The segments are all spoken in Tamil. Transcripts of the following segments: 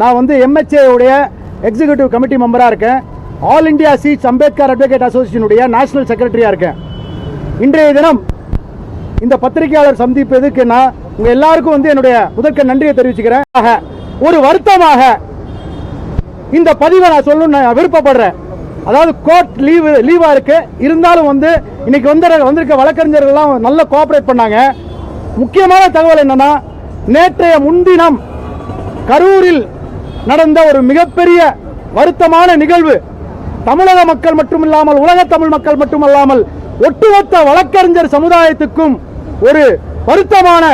நான் வந்து MHA எக்ஸிக்யூட்டிவ் கமிட்டி மெம்பராக இருக்கேன். All India seats Ambedkar advocate அசோசியேஷனுடைய national செக்ரட்டரியாக இருக்கேன். இன்றைய தினம் இந்த பத்திரிகையாளர் சந்திப்பு எதுக்குன்னா உங்கள் எல்லாருக்கும் வந்து என்னுடைய முதற்க நன்றியை தெரிவிச்சுக்கிறேன். ஒரு வருத்தமாக இந்த பதிவை நான் சொல்லணும்னு நான் விருப்பப்படுறேன். அதாவது கோர்ட் லீவு லீவாக இருக்கு. இருந்தாலும் வந்து இன்னைக்கு வந்து வந்திருக்க வழக்கறிஞர்கள்லாம் நல்ல கோஆப்ரேட் பண்ணாங்க. முக்கியமான தகவல் என்னன்னா நேற்றைய முன்தினம் கரூரில் நடந்த ஒரு மிகப்பெரிய வருத்தமான நிகழ்வு. தமிழக மக்கள் மட்டுமில்லாமல் உலக தமிழ் மக்கள் மட்டுமல்லாமல் ஒட்டுமொத்த வழக்கறிஞர் சமுதாயத்துக்கும் ஒரு வருத்தமான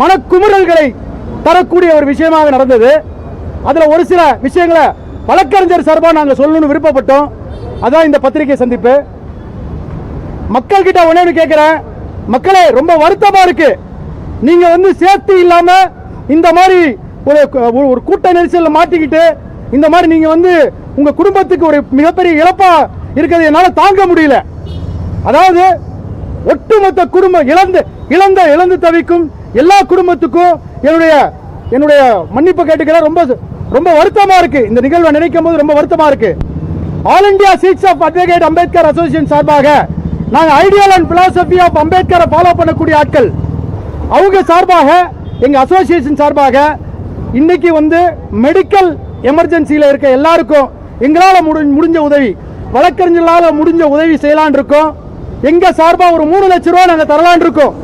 மனக்குமுறல்களை தரக்கூடிய ஒரு விஷயமாக நடந்தது. அதில் ஒரு சில விஷயங்களை வழக்கறிஞர் சார்பாக நாங்கள் சொல்லணும்னு விருப்பப்பட்டோம். அதான் இந்த பத்திரிகை சந்திப்பு. மக்கள் கிட்ட கேட்குறேன். மக்களே ரொம்ப வருத்தமாக இருக்கு. நீங்கள் வந்து சேர்த்து இல்லாமல் இந்த மாதிரி ஒரு ஒரு- கூட்ட நெரிசலில் மாட்டிக்கிட்டு இந்த மாதிரி நீங்கள் வந்து உங்கள் குடும்பத்துக்கு ஒரு மிகப்பெரிய இழப்பாக இருக்கிறது என்னால் தாங்க முடியல. அதாவது ஒட்டுமொத்த குடும்பம் இழந்து இழந்த இழந்து தவிக்கும் எல்லா குடும்பத்துக்கும் என்னுடைய என்னுடைய மன்னிப்பு கேட்டுக்கிற ரொம்ப ரொம்ப வருத்தமாக இருக்குது இந்த நிகழ்வை நினைக்கும் போது ரொம்ப வருத்தமாக இருக்குது all India seats of advocate Ambedkar association சார்பாக நாங்கள் ஐடியல் அண்ட் பிலாசபி ஆஃப் அம்பேத்கரை ஃபாலோ பண்ணக்கூடிய ஆட்கள். அவங்க சார்பாக எங்கள் அசோசியேஷன் சார்பாக இன்னைக்கு வந்து மெடிக்கல் எமர்ஜென்சியில் இருக்க எல்லாருக்கும் எங்களால் முடி முடிஞ்ச உதவி வழக்கறிஞர்களால் முடிஞ்ச உதவி செய்யலான் இருக்கோம் எங்கள் சார்பாக ஒரு மூணு லட்ச ரூபா நாங்கள் தரலான் இருக்கோம்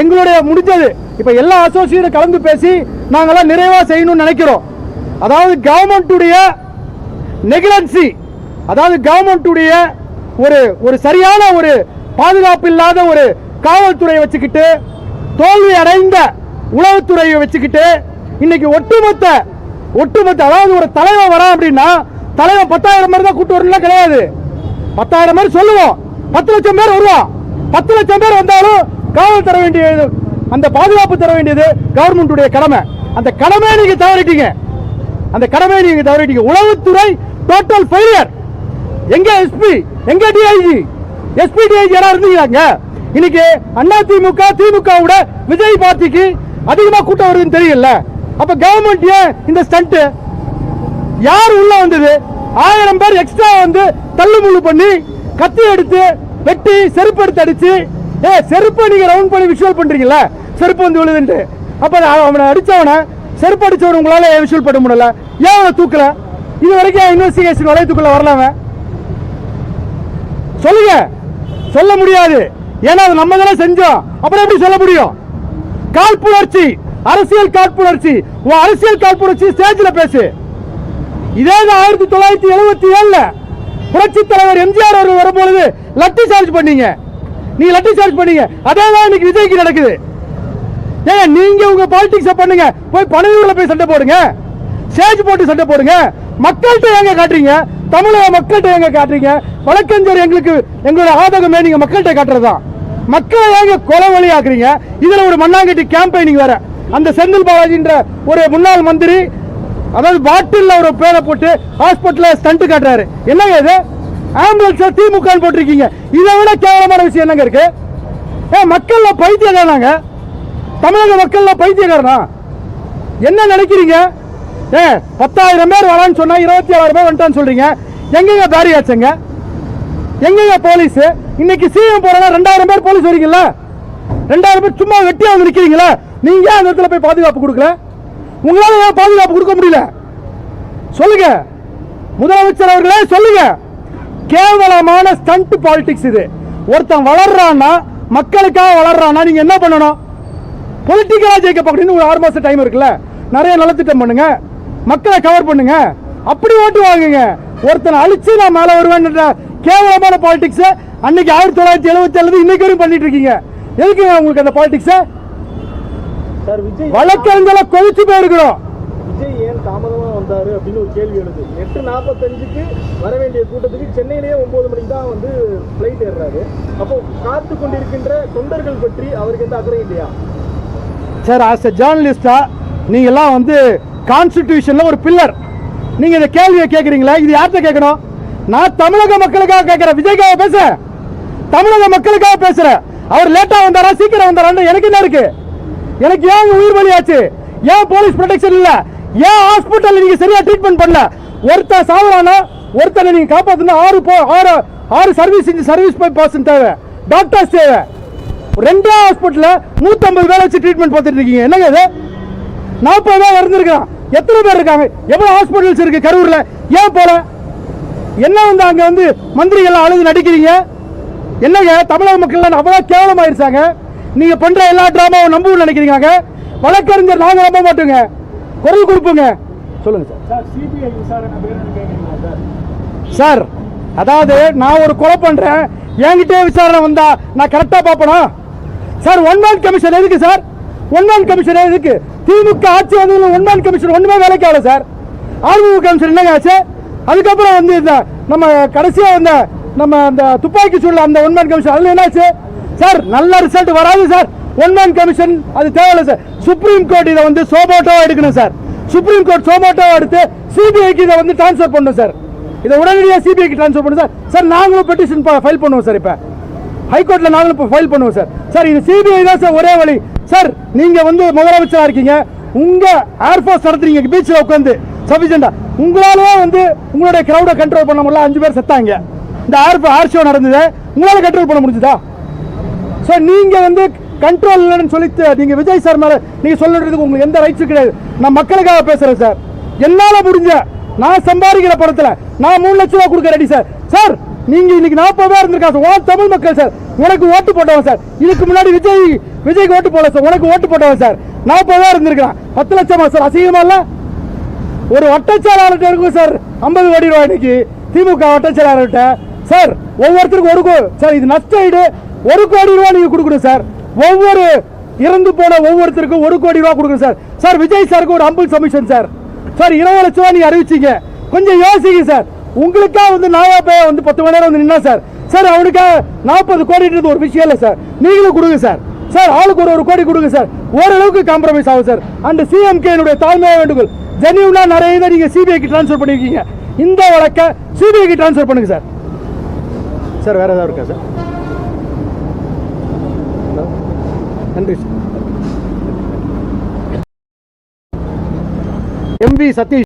எங்களுடைய முடிஞ்சது. இப்போ எல்லா அசோசியேட்டும் கலந்து பேசி நாங்கெல்லாம் நிறைவாக செய்யணும்னு நினைக்கிறோம். அதாவது கவர்மெண்ட்டுடைய நெகிழன்சி அதாவது கவர்மெண்ட்டுடைய ஒரு ஒரு சரியான ஒரு பாதுகாப்பு இல்லாத ஒரு காவல்துறையை வச்சுக்கிட்டு தோல்வி அடைந்த உளவுத்துறையை வச்சுக்கிட்டு இன்னைக்கு ஒட்டுமொத்த ஒட்டுமொத்த அதாவது ஒரு தலைவன் வரான் அப்படின்னா தலைவன் பத்தாயிரம் பேர் தான் கூட்டு வரலாம் கிடையாது. பத்தாயிரம் பேர் சொல்லுவோம். பத்து லட்சம் பேர் வருவான் பத்து லட்சம் பேர் வந்தாலும் காவல் தர வேண்டியது அந்த பாதுகாப்பு தர வேண்டியது கவர்மெண்ட்டுடைய கடமை. அந்த கடமையை நீங்க தவறிட்டீங்க. அந்த கடமையை நீங்க தவறிட்டீங்க. உளவுத்துறை டோட்டல் ஃபெயிலியர் எங்க எஸ்பி எங்க டிஐஜி எஸ்பி டிஐஜி யாரா இருந்தீங்க இன்னைக்கு அண்ணா திமுக திமுக விட விஜய் பார்ட்டிக்கு அதிகமா கூட்டம் வருதுன்னு தெரியல அப்ப கவர்மெண்ட் ஏன் இந்த ஸ்டண்ட் யார் உள்ள வந்தது? ஆயிரம் பேர் எக்ஸ்ட்ரா வந்து தள்ளுமுள்ளு பண்ணி கத்தி எடுத்து வெட்டி செருப்பு எடுத்து அடிச்சு ஏ செருப்பை நீங்க ரவுண்ட் பண்ணி விஷுவல் பண்றீங்கல்ல? செருப்பு வந்து விழுதுன்ட்டு. அப்ப நான் அவனை அடிச்சவனை செருப்பு அடிச்சவன் உங்களால விஷுவல் பண்ண முடியல? ஏன் அவனை தூக்கல? இது வரைக்கும் இன்வெஸ்டிகேஷன் வளையத்துக்குள்ள வரலாம சொல்லுங்க. சொல்ல முடியாது. ஏன்னா அது நம்ம தானே செஞ்சோம். அப்புறம் எப்படி சொல்ல முடியும்? காழ்ப்புணர்ச்சி. அரசியல் காழ்ப்புணர்ச்சி உன் அரசியல் காழ்ப்புணர்ச்சி ஸ்டேஜில் பேசு. இதே தான் ஆயிரத்தி தொள்ளாயிரத்தி எழுபத்தி ஏழில் புரட்சி தலைவர் எம்ஜிஆர் அவர்கள் வரும்பொழுது லட்டி சார்ஜ் பண்ணீங்க. நீ லட்டி சார்ஜ் பண்ணீங்க. அதே தான் இன்னைக்கு விஜய்க்கு நடக்குது. ஏங்க நீங்க உங்க பாலிடிக்ஸ பண்ணுங்க. போய் பனையூர்ல போய் சண்டை போடுங்க. ஸ்டேஜ் போட்டு சண்டை போடுங்க. மக்கள்கிட்ட எங்க காட்டுறீங்க? தமிழக மக்கள்கிட்ட எங்க காட்டுறீங்க? வழக்கறிஞர் எங்களுக்கு எங்களோட ஆதகமே நீங்க மக்கள்கிட்ட காட்டுறதா மக்களை ஏங்க கொலை வழி ஆக்குறீங்க இதுல ஒரு மண்ணாங்கட்டி கேம்பெயினிங் வேற. அந்த செந்தில் பாலாஜின்ற ஒரு முன்னாள் மந்திரி அதாவது பாட்டில்ல ஒரு பேரை போட்டு ஹாஸ்பிட்டலில் ஸ்டண்ட் காட்டுறாரு. என்னங்க இது? ஆம்புலன்ஸ் திமுக போட்டிருக்கீங்க. இதை விட கேவலமான விஷயம் என்னங்க இருக்கு? ஏ மக்கள்ல பைத்தியக்காரனாங்க. தமிழக மக்கள்ல பைத்தியக்காரனா? என்ன நினைக்கிறீங்க? ஏ பத்தாயிரம் பேர் வரான்னு சொன்னா இருபத்தி ஏழாயிரம் பேர் வந்துட்டான்னு சொல்றீங்க. எங்கெங்க பேரியாச்சுங்க எங்கெங்க போலீஸ்? இன்னைக்கு சிஎம் போறனா ரெண்டாயிரம் பேர் போலீஸ் வரீங்களா ரெண்டாயிரம் பேர் சும்மா வெட்டியா வந்து நிக்கிறீங்களா? நீங்க ஏன் அந்த இடத்துல போய் பாதுகாப்பு கொடுக்கல? உங்களால ஏன் பாதுகாப்பு கொடுக்க முடியல? சொல்லுங்க. முதலமைச்சர் அவர்களே சொல்லுங்க. கேவலமான ஸ்டண்ட் பாலிடிக்ஸ் இது. ஒருத்தன் வளர்றான்னா மக்களுக்காக வளர்றான்னா நீங்க என்ன பண்ணணும்? பொலிட்டிக்கலா ஜெயிக்க பார்க்கணும் ஒரு ஆறு மாசம் டைம் இருக்குல்ல? நிறைய நலத்திட்டம் பண்ணுங்க. மக்களை கவர் பண்ணுங்க. அப்படி ஓட்டு வாங்குங்க. ஒருத்தனை அழிச்சு நான் மேல வருவேன் கேவலமான பாலிடிக்ஸ் அன்னைக்கு ஆயிரத்தி தொள்ளாயிரத்தி எழுபத்தி ஏழு இன்னைக்கு வரையும் பண்ணிட்டு இருக்கீங்க. எதுக்குங்க உங்களுக்கு அந்த பாலிடிக்ஸ் வழக்கறிஞர்களை கொதிச்சு போயிருக்கிறோம். விஜய் ஏன் தாமதமா வந்தாரு அப்படின்னு ஒரு கேள்வி எழுது. எட்டு நாற்பத்தஞ்சுக்கு வர வேண்டிய கூட்டத்துக்கு சென்னையிலேயே ஒன்பது மணிக்கு தான் வந்து ஃப்ளைட் ஏறுறாரு. அப்போ காத்து கொண்டிருக்கின்ற தொண்டர்கள் பற்றி அவருக்கு எந்த அக்கறை இல்லையா? சார் ஆஸ் எ ஜேர்னலிஸ்டா நீங்கெல்லாம் வந்து கான்ஸ்டிடியூஷன்ல ஒரு பில்லர் நீங்க இந்த கேள்வியை கேட்குறீங்களா இது யார்கிட்ட கேட்கணும்? நான் தமிழக மக்களுக்காக கேட்கிறேன். விஜய்க்காக பேசுறேன். தமிழக மக்களுக்காக பேசுறேன். அவர் லேட்டா வந்தாரா சீக்கிரம் வந்தாரான்னு எனக்கு என்ன இருக்கு? எனக்கு ஏன் உயிர் பலியாச்சு? ஏன் போலீஸ் ப்ரொடெக்ஷன் இல்ல? ஏன் ஹாஸ்பிட்டல் நீங்க சரியா ட்ரீட்மெண்ட் பண்ணல? ஒருத்தர் சாவரானா ஒருத்தனை நீங்க காப்பாத்தணும் ஆறு போ ஆறு ஆறு சர்வீஸ் இன்ஜி சர்வீஸ் போய் பர்சன் தேவை. டாக்டர்ஸ் தேவை. ரெண்டே ஹாஸ்பிட்டலில் நூத்தம்பது பேர் வச்சு ட்ரீட்மெண்ட் பார்த்துட்டு இருக்கீங்க. என்னங்க இது? நாற்பது பேர் இறந்துருக்கான் எத்தனை பேர் இருக்காங்க? எவ்வளவு ஹாஸ்பிட்டல்ஸ் இருக்கு கரூர்ல? ஏன் போல? என்ன வந்து அங்க வந்து மந்திரிகள் அழுது நடிக்கிறீங்க? என்னங்க? தமிழக மக்கள் அவ்வளவு கேவலமாயிருச்சாங்க? நீங்க பண்ற எல்லா டிராமாவும் நம்பவும் நினைக்கிறீங்க வழக்கறிஞர் நாங்க நம்ப மாட்டோங்க. குரல் கொடுப்போங்க. சொல்லுங்க சார். சார் அதாவது நான் ஒரு கொலை பண்றேன். என்கிட்டே விசாரணை வந்தா நான் கரெக்டா பார்ப்பனா? சார் ஒன் மேன் கமிஷன் எதுக்கு சார்? ஒன் மேன் கமிஷன் எதுக்கு? திமுக ஆட்சி வந்ததுல ஒன் மேன் கமிஷன் ஒண்ணுமே வேலைக்கு ஆகல சார். ஆர்வ கமிஷன் என்னங்க ஆச்சு? அதுக்கப்புறம் வந்து இந்த நம்ம கடைசியா வந்த நம்ம அந்த துப்பாக்கி சூழல் அந்த ஒன் மேன் கமிஷன் அதுல என்னாச்சு? சார் நல்ல ரிசல்ட் வராது சார். ஒன் மேன் கமிஷன் அது தேவையில்லை சார். சுப்ரீம் கோர்ட் இதை வந்து சோபோட்டோவா எடுக்கணும் சார். சுப்ரீம் கோர்ட் சோபோட்டோவா எடுத்து சிபிஐக்கு இதை வந்து ட்ரான்ஸ்ஃபர் பண்ணும் சார். இதை உடனடியாக சிபிஐக்கு ட்ரான்ஸ்ஃபர் பண்ணும் சார். சார் நாங்களும் பெட்டிஷன் ஃபைல் பண்ணுவோம் சார் இப்போ. ஹைகோர்ட்டில் நாங்களும் இப்போ ஃபைல் பண்ணுவோம் சார். சார் இது சிபிஐ தான் சார் ஒரே வழி. சார் நீங்கள் வந்து முதலமைச்சராக இருக்கீங்க. உங்கள் ஏர்ஃபோர்ஸ் நடத்துறீங்க. பீச்சில் உட்காந்து சஃபிஷியண்டா உங்களாலே வந்து உங்களுடைய க்ரௌடை கண்ட்ரோல் பண்ண முடியல. அஞ்சு பேர் செத்தாங்க. இந்த ஏர் ஏர் ஷோ நடந்தது உங்களால் கண்ட்ரோல் பண்ண முடிஞ்சுதா? சார் நீங்கள் வந்து கண்ட்ரோல் இல்லைன்னு சொல்லி நீங்கள் விஜய் சார் மேலே நீங்கள் சொல்லுறதுக்கு உங்களுக்கு எந்த ரைட்ஸும் கிடையாது. நான் மக்களுக்காக பேசுகிறேன் சார் என்னால் முடிஞ்ச நான் சம்பாதிக்கிற படத்தில் நான் மூணு லட்ச ரூபா கொடுக்க ரெடி சார் சார் நீங்க இன்னைக்கு நாற்பது பேர் இருந்திருக்கா சார் உன் தமிழ் மக்கள் சார் உனக்கு ஓட்டு போட்டவன் சார் இதுக்கு முன்னாடி விஜய் விஜய்க்கு ஓட்டு போடல சார் உனக்கு ஓட்டு போட்டவன் சார் நாற்பது பேர் இருந்திருக்கான் பத்து லட்சமா சார் அசிங்கமா இல்ல? ஒரு வட்டச்செயலாளர்கிட்ட இருக்கும் சார் ஐம்பது கோடி ரூபாய் இன்னைக்கு திமுக வட்டச்செயலாளர்கிட்ட சார் ஒவ்வொருத்தருக்கும் ஒரு கோ- சார் இது நஷ்ட ஈடு. ஒரு கோடி ரூபா நீங்க கொடுக்கணும் சார். ஒவ்வொரு இறந்து போன ஒவ்வொருத்தருக்கும் ஒரு கோடி ரூபா கொடுக்கணும் சார். சார் விஜய் சாருக்கு ஒரு அம்பிள் சமிஷன் சார். சார் இருபது லட்ச ரூபா நீங்க அறிவிச்சிங்க. கொஞ்சம் யோசிங்க சார். உங்களுக்காக வந்து நாயா பைய வந்து பத்து மணி நேரம் வந்து நின்னா சார். சார் அவனுக்காக நாற்பது கோடின்றது ஒரு விஷயம் இல்லை சார். நீங்களும் கொடுங்க சார். சார் ஆளுக்கு ஒரு ஒரு கோடி கொடுங்க சார். ஓரளவுக்கு காம்ப்ரமைஸ் ஆகும் சார். அண்ட் சிஎம்கே என்னுடைய தாழ்மையாக வேண்டுகோள் ஜெனியூனா நிறைய இதை நீங்கள் சிபிஐக்கு ட்ரான்ஸ்ஃபர் பண்ணியிருக்கீங்க. இந்த வழக்கை சிபிஐக்கு ட்ரான்ஸ்ஃபர் பண்ணுங்க சார். சார் வேறு ஏதாவது இருக்கா சார்? நன்றி சார். எம்வி சதீஷ்.